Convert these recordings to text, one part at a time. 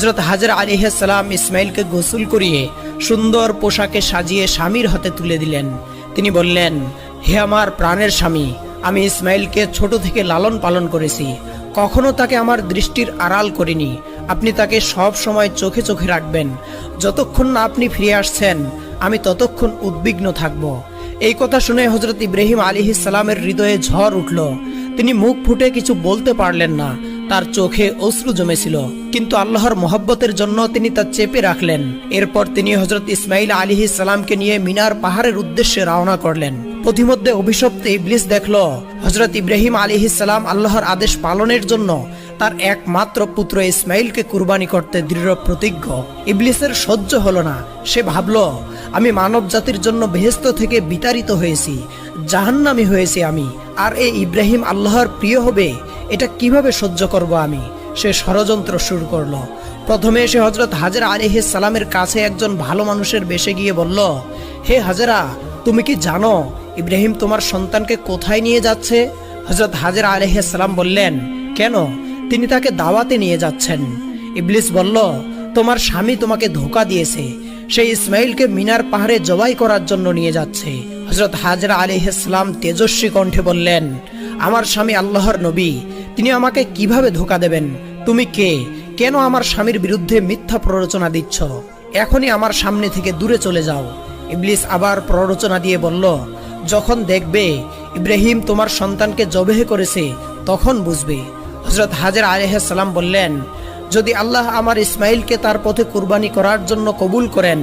হজরত হাজার আলিহাসাল্লাম ইসমাইলকে গোসল করিয়ে সুন্দর পোশাকে সাজিয়ে স্বামীর হাতে তুলে দিলেন। তিনি বললেন, হে আমার প্রাণের স্বামী, আমি ইসমাইলকে ছোট থেকে লালন পালন করেছি। কখনো তাকে আমার দৃষ্টির আড়াল করিনি। আপনি তাকে সব সময় চোখে চোখে রাখবেন। যতক্ষণ না আপনি ফিরে আসছেন, আমি ততক্ষণ উদ্বিগ্ন থাকব। এই কথা শুনে হজরত ইব্রাহিম আলী সালামের হৃদয়ে ঝড় উঠল। তিনি মুখ ফুটে কিছু বলতে পারলেন না। তার চোখে অশ্রু জমেছিল। কিন্তু আল্লাহর মোহব্বতের জন্য তিনি তা চেপে রাখলেন। এরপর তিনি হজরত ইসমাইল আলী সালামকে নিয়ে মিনার পাহাড়ের উদ্দেশ্যে রওনা করলেন। পথিমধ্যে অভিশপ্ত ইবলিস দেখল হজরত ইব্রাহিম আলী সালাম আল্লাহর আদেশ পালনের জন্য তার একমাত্র পুত্র ইসমাইলকে কুরবানি করতে দৃঢ় প্রতিজ্ঞ। ইবলিসের সহ্য হলো না। সে ভাবল, আমি মানব জাতির জন্য বেহেস্ত থেকে বিতাড়িত হয়েছি, জাহান্নামি হয়েছি আমি। আর এই ইব্রাহিম আল্লাহর প্রিয় হবে এটা কীভাবে সহ্য করব আমি? সে ষড়যন্ত্র শুরু করল। প্রথমে এসে হজরত হাজারা আলিহিস সালামের কাছে একজন ভালো মানুষের বেশে গিয়ে বলল, হে হাজারা, তুমি কি জানো ইব্রাহিম তোমার সন্তানকে কোথায় নিয়ে যাচ্ছে? হজরত হাজারা আলিহিস সালাম বললেন, কেন? তিনি তাকে দাওয়াতে নিয়ে যাচ্ছেন। ইবলিস বলল, তোমার স্বামী তোমাকে ধোকা দিয়েছে। সেই ইসমাইলকে মিনার পাহাড়ে জবাই করার জন্য নিয়ে যাচ্ছে। হজরত হাজরা আলী ইসলাম তেজস্বী কণ্ঠে বললেন, আমার স্বামী আল্লাহর নবী। তিনি আমাকে কীভাবে ধোকা দেবেন? তুমি কে? কেন আমার স্বামীর বিরুদ্ধে মিথ্যা প্ররোচনা দিচ্ছ? এখনই আমার সামনে থেকে দূরে চলে যাও। ইবলিস আবার প্ররোচনা দিয়ে বলল, যখন দেখবে ইব্রাহিম তোমার সন্তানকে জবেহ করেছে, তখন বুঝবে। হজরত হাজার আলহাম বললেন, যদি আল্লাহ আমার ইসমাইলকে তার পথে কুরবানি করার জন্য কবুল করেন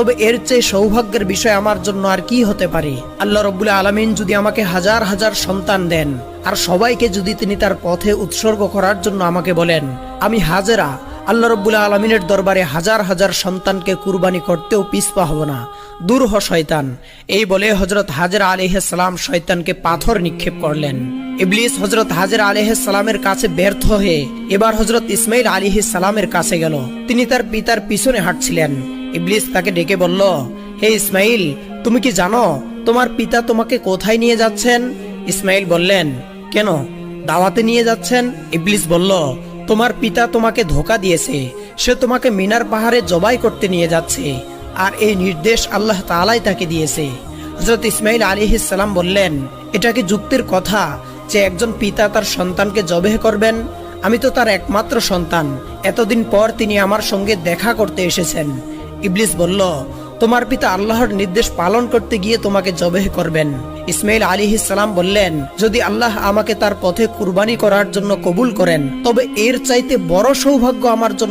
তবে এর চেয়ে সৌভাগ্যের বিষয় আমার জন্য আর কি হতে পারে? আল্লাহ রব্বুল আলমিন যদি আমাকে হাজার হাজার সন্তান দেন, আর সবাইকে যদি তিনি তার পথে উৎসর্গ করার জন্য আমাকে বলেন, আমি হাজেরা, আল্লাহ রব্বুল আলমিনের দরবারে হাজার হাজার সন্তানকে কুরবানি করতেও পিসপা হব না। দূর হ, শয়তান। এই বলে হজরত হাজরা আলিহাসাল্লাম শয়তানকে পাথর নিক্ষেপ করলেন। ইবলিস হজরত হাজরা আলিহাসাল্লামের কাছে ব্যর্থ হয়ে এবার হজরত ইসমাইল আলিহিস সালামের কাছে গেল। তিনি তার পিতার পিছনে হাঁটছিলেন। ইবলিস তাকে ডেকে বলল, হে ইসমাইল, তুমি কি জানো তোমার পিতা তোমাকে কোথায় নিয়ে যাচ্ছেন? ইসমাইল বললেন, কেন? দাওয়াতে নিয়ে যাচ্ছেন? ইবলিস বলল, তোমার পিতা তোমাকে ধোকা দিয়েছে। সে তোমাকে মিনার পাহাড়ে জবাই করতে নিয়ে যাচ্ছে। আর এই নির্দেশ আল্লাহ তালাই তাকে দিয়েছে। হজরত ইসমাইল আলী সালাম বললেন, এটা কি যুক্তির কথা যে একজন পিতা তার সন্তানকে জবেহ করবেন? আমি তো তার একমাত্র সন্তান। এতদিন পর তিনি আমার সঙ্গে দেখা করতে এসেছেন। ইবলিস বলল, তোমার পিতা আল্লাহর নির্দেশ পালন করতে গিয়ে তোমাকে জবেহ করবেন। ইসমাইল আলী সালাম বললেন, যদি আল্লাহ আমাকে তার পথে কুরবানি করার জন্য কবুল করেন, তবে এর চাইতে বড় সৌভাগ্য আমার জন্য